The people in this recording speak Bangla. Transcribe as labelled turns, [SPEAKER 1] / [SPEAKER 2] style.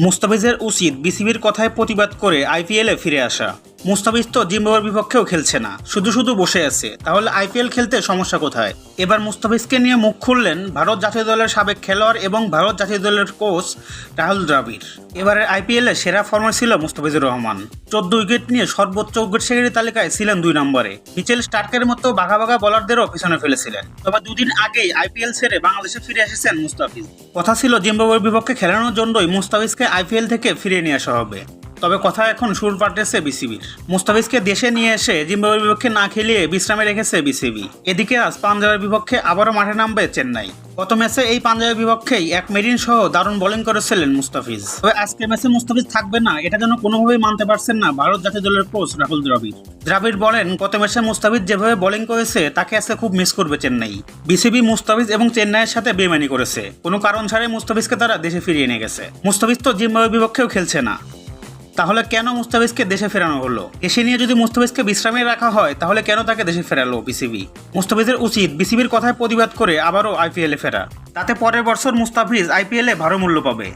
[SPEAKER 1] মুস্তাফিজের উচিত বিসিবির কথায় প্রতিবাদ করে আইপিএলে ফিরে আসা। মুস্তাফিজ তো জিম্বাবুয়ের বিপক্ষেও খেলছে না। শুধু শুধু বসে আছে। তাহলে আইপিএল খেলতে সমস্যা কোথায়? এবার মুস্তাফিজকে নিয়ে মুখ খুললেন ভারত জাতীয় দলের সাবেক খেলোয়াড় এবং ভারত জাতীয় দলের কোচ রাহুল দ্রাবিড়। এবারের আইপিএলে সেরা ফর্মে ছিল মুস্তাফিজুর রহমান। চোদ্দ উইকেট নিয়ে সর্বোচ্চ উইকেট শিকারী তালিকায় ছিলেন দুই নম্বরে। মিচেল স্টার্কের মতো বাঘা বাঘা বলারদেরও পিছনে ফেলেছিলেন। তবে দুদিন আগেই আইপিএল ছেড়ে বাংলাদেশে ফিরে এসেছেন মুস্তাফিজ। কথা ছিল জিম্বাবুয়ের বিপক্ষে খেলানোর জন্যই মুস্তাফিজকে আইপিএল থেকে ফিরিয়ে নিয়ে আসা হবে। তবে কথা এখন সুর পাল্টেছে বিসিবির। মুস্তাফিজকে দেশে নিয়ে এসে জিম্বাবুয়ের বিপক্ষে না খেলিয়ে বিশ্রামে রেখেছে বিসিবি। এদিকে আজ পাঞ্জাবের বিপক্ষে আবারও মাঠে নামবে চেন্নাই। গত ম্যাচে এই পাঞ্জাবের বিপক্ষেই এক মেরিন সহ দারুণ বোলিং করেছিলেন মুস্তাফিজ। তবে আজকে ম্যাচে মুস্তাফিজ থাকবে না, এটা যেন কোনোভাবেই মানতে পারছেন না ভারত জাতীয় দলের কোচ রাহুল দ্রাবিড়। দ্রাবিড় বলেন, গত ম্যাচে মুস্তাফিজ যেভাবে বোলিং করেছে, তাকে আজকে খুব মিস করবে চেন্নাই। বিসিবি মুস্তাফিজ এবং চেন্নাইয়ের সাথে বেমানি করেছে। কোনো কারণ ছাড়াই মুস্তাফিজকে তারা দেশে ফিরিয়ে নিয়ে গেছে। মুস্তাফিজ তো জিম্বাবুয়ের বিপক্ষেও খেলছে না। তাহলে কেন মুস্তাফিজকে দেশে ফেরানো হলো? এসে নিয়ে যদি মুস্তাফিজকে বিশ্রামে রাখা হয়, তাহলে কেন তাকে দেশে ফেরালো বিসিবি মুস্তাফিজের উচিত বিসিবির কথায় প্রতিবাদ করে আবারও আইপিএলে ফেরা। তাতে পরের বছর মুস্তাফিজ আইপিএলে ভালো মূল্য পাবে।